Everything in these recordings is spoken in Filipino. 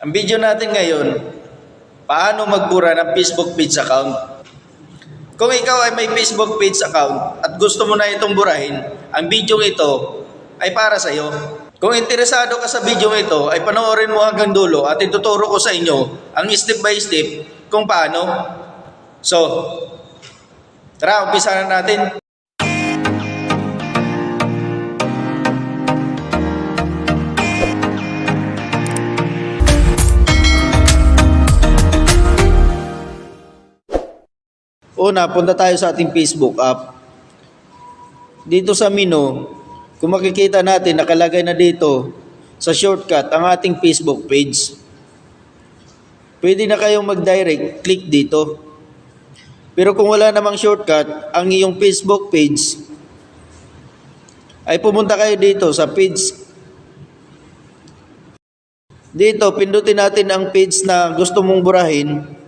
Ang video natin ngayon, paano magbura ng Facebook page account. Kung ikaw ay may Facebook page account at gusto mo na itong burahin, ang video ito ay para sa iyo. Kung interesado ka sa video ito, ay panoorin mo hanggang dulo at ituturo ko sa inyo ang step by step kung paano. So, tara, umpisa na natin. Una, punta tayo sa ating Facebook app. Dito sa menu, kung makikita natin, nakalagay na dito sa shortcut ang ating Facebook page. Pwede na kayong mag-direct, click dito. Pero kung wala namang shortcut, ang iyong Facebook page, ay pumunta kayo dito sa page. Dito, pindutin natin ang page na gusto mong burahin.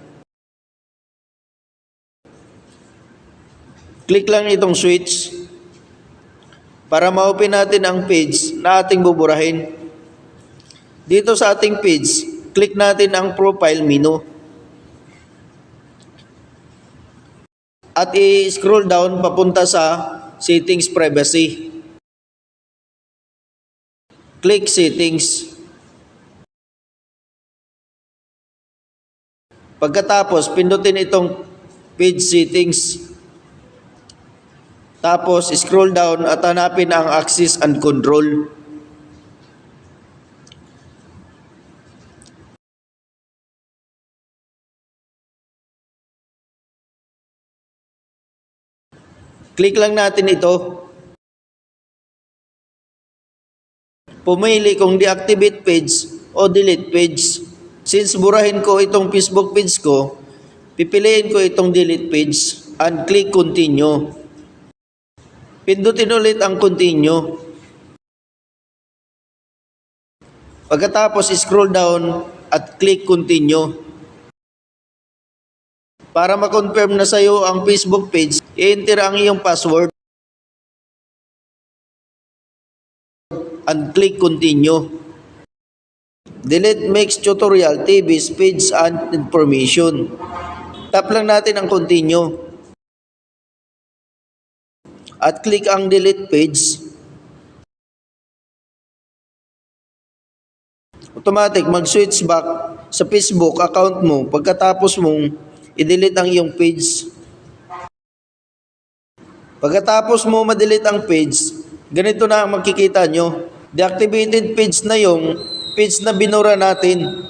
Click lang itong switch para ma-open natin ang page na ating buburahin. Dito sa ating page, click natin ang profile menu. At i-scroll down papunta sa settings privacy. Click settings. Pagkatapos, pindutin itong page settings. Tapos, scroll down at hanapin ang access and control. Click lang natin ito. Pumili kung deactivate page o delete page. Since burahin ko itong Facebook page ko, pipiliin ko itong delete page and click continue. Pindutin ulit ang continue. Pagkatapos scroll down at click continue. Para ma-confirm na sa iyo ang Facebook page, i-enter ang iyong password and click continue. Delete Mix Tutorial TV page and information. Tap lang natin ang continue at click ang delete page. Automatic mag-switch back sa Facebook account mo pagkatapos mong i-delete ang iyong page. Pagkatapos mo ma-delete ang page, ganito na ang makikita nyo. Deactivated page na yung page na binura natin.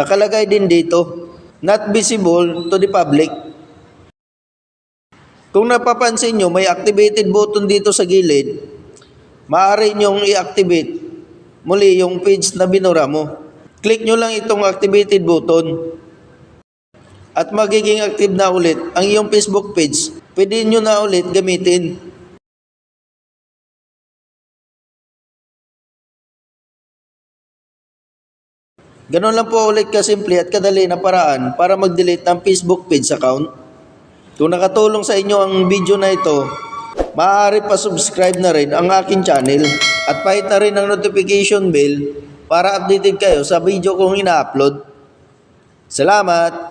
Nakalagay din dito, not visible to the public. Kung napapansin nyo, may activated button dito sa gilid, maaari nyong i-activate muli yung page na binura mo. Click nyo lang itong activated button at magiging active na ulit ang iyong Facebook page. Pwede nyo na ulit gamitin. Ganun lang po ulit kasimple at kadali na paraan para mag-delete ng Facebook page account. Kung nakatulong sa inyo ang video na ito, maaari pa subscribe na rin ang aking channel at pahit na rin ang notification bell para updated kayo sa video kong ina-upload. Salamat!